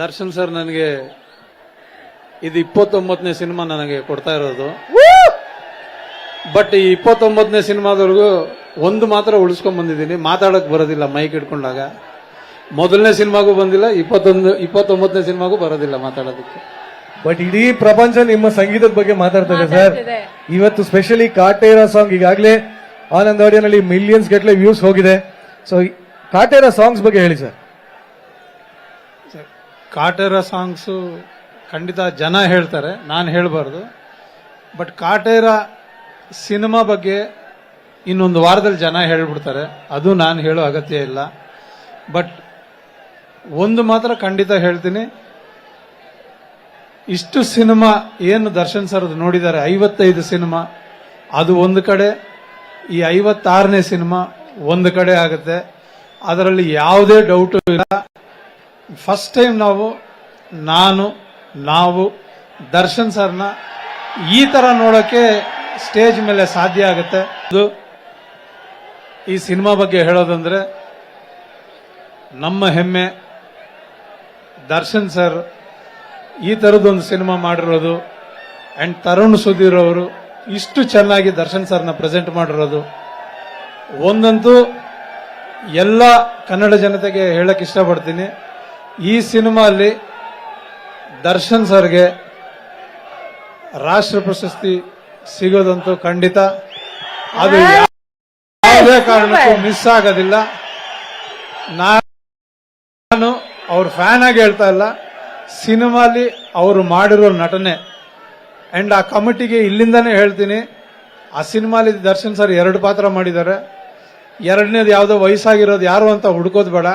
Darshan sir ನನಗೆ ಇದು ಇಪ್ಪತ್ತೊಂಬತ್ತನೇ ಸಿನಿಮಾ ನನಗೆ ಕೊಡ್ತಾ ಇರೋದು. ಬಟ್ ಈ ಇಪ್ಪತ್ತೊಂಬತ್ತನೇ ಸಿನಿಮಾದವರೆಗೂ ಒಂದು ಮಾತ್ರ ಉಳಿಸ್ಕೊಂಡ್ ಬಂದಿದ್ದೀನಿ. ಮಾತಾಡಕ್ ಬರೋದಿಲ್ಲ ಮೈಕ್ ಇಟ್ಕೊಂಡಾಗ ಮೊದಲನೇ ಸಿನಿಮಾಗೂ ಬಂದಿಲ್ಲ ಇಪ್ಪತ್ತೊಂದು ಇಪ್ಪತ್ತೊಂಬತ್ತನೇ ಸಿನಿಮಾಗೂ ಬರೋದಿಲ್ಲ ಮಾತಾಡೋದಕ್ಕೆ. ಬಟ್ ಇಡೀ ಪ್ರಪಂಚ ನಿಮ್ಮ ಸಂಗೀತದ ಬಗ್ಗೆ ಮಾತಾಡ್ತಾರೆ ಸರ್ ಇವತ್ತು ಸ್ಪೆಷಲಿ ಕಾಟೇರ ಸಾಂಗ್ ಈಗಾಗಲೇ ಆನಂದ್ ಆಡಿಯೋನಲ್ಲಿ ಮಿಲಿಯನ್ಸ್ ಗಟ್ಟಲೆ ವ್ಯೂಸ್ ಹೋಗಿದೆ. ಸೊ ಕಾಟೇರ ಸಾಂಗ್ಸ್ ಬಗ್ಗೆ ಹೇಳಿ ಸರ್ ಕಾಟೇರ ಸಾಂಗ್ಸು ಖಂಡಿತ ಜನ ಹೇಳ್ತಾರೆ, ನಾನು ಹೇಳಬಾರ್ದು. ಬಟ್ ಕಾಟೇರ ಸಿನಿಮಾ ಬಗ್ಗೆ ಇನ್ನೊಂದು ವಾರದಲ್ಲಿ ಜನ ಹೇಳ್ಬಿಡ್ತಾರೆ, ಅದು ನಾನು ಹೇಳೋ ಅಗತ್ಯ ಇಲ್ಲ. ಬಟ್ ಒಂದು ಮಾತ್ರ ಖಂಡಿತ ಹೇಳ್ತೀನಿ, ಇಷ್ಟು ಸಿನಿಮಾ ಏನು ದರ್ಶನ್ ಸರ್ ನೋಡಿದ್ದಾರೆ, ಐವತ್ತೈದು ಸಿನಿಮಾ, ಅದು ಒಂದು ಕಡೆ, ಈ ಐವತ್ತಾರನೇ ಸಿನಿಮಾ ಒಂದು ಕಡೆ ಆಗುತ್ತೆ. ಅದರಲ್ಲಿ ಯಾವುದೇ ಡೌಟು ಇಲ್ಲ. ಫಸ್ಟ್ ಟೈಮ್ ನಾವು, ನಾನು, ನಾವು, ದರ್ಶನ್ ಸರ್ನ ಈ ತರ ನೋಡೋಕ್ಕೆ ಸ್ಟೇಜ್ ಮೇಲೆ ಸಾಧ್ಯ ಆಗುತ್ತೆ. ಇದು ಈ ಸಿನಿಮಾ ಬಗ್ಗೆ ಹೇಳೋದಂದ್ರೆ, ನಮ್ಮ ಹೆಮ್ಮೆ ದರ್ಶನ್ ಸರ್ ಈ ಥರದ್ದೊಂದು ಸಿನಿಮಾ ಮಾಡಿರೋದು ಅಂಡ್ ತರುಣ್ ಸುಧೀರ್ ಅವರು ಇಷ್ಟು ಚೆನ್ನಾಗಿ ದರ್ಶನ್ ಸರ್ನ ಪ್ರೆಸೆಂಟ್ ಮಾಡಿರೋದು. ಒಂದಂತೂ ಎಲ್ಲ ಕನ್ನಡ ಜನತೆಗೆ ಹೇಳಕ್ ಇಷ್ಟಪಡ್ತೀನಿ. ಈ ಸಿನಿಮಾ ಅಲ್ಲಿ ದರ್ಶನ್ ಸರ್ಗೆ ರಾಷ್ಟ್ರ ಪ್ರಶಸ್ತಿ ಸಿಗೋದಂತೂ ಖಂಡಿತ. ಅದು ಯಾವುದೇ ಕಾರಣಕ್ಕೂ ಮಿಸ್ ಆಗೋದಿಲ್ಲ. ನಾನು ಅವ್ರ ಫ್ಯಾನ್ ಆಗಿ ಹೇಳ್ತಾ ಇಲ್ಲ. ಸಿನಿಮಾಲಿ ಅವರು ಮಾಡಿರೋ ನಟನೆ. ಅಂಡ್ ಆ ಕಮಿಟಿಗೆ ಇಲ್ಲಿಂದನೇ ಹೇಳ್ತೀನಿ. ಆ ಸಿನಿಮಾಲಿ ದರ್ಶನ್ ಸರ್ ಎರಡು ಪಾತ್ರ ಮಾಡಿದ್ದಾರೆ. ಎರಡನೇದು ಯಾವುದೋ ವಯಸ್ಸಾಗಿರೋದು ಯಾರು ಅಂತ ಹುಡುಕೋದು ಬೇಡ.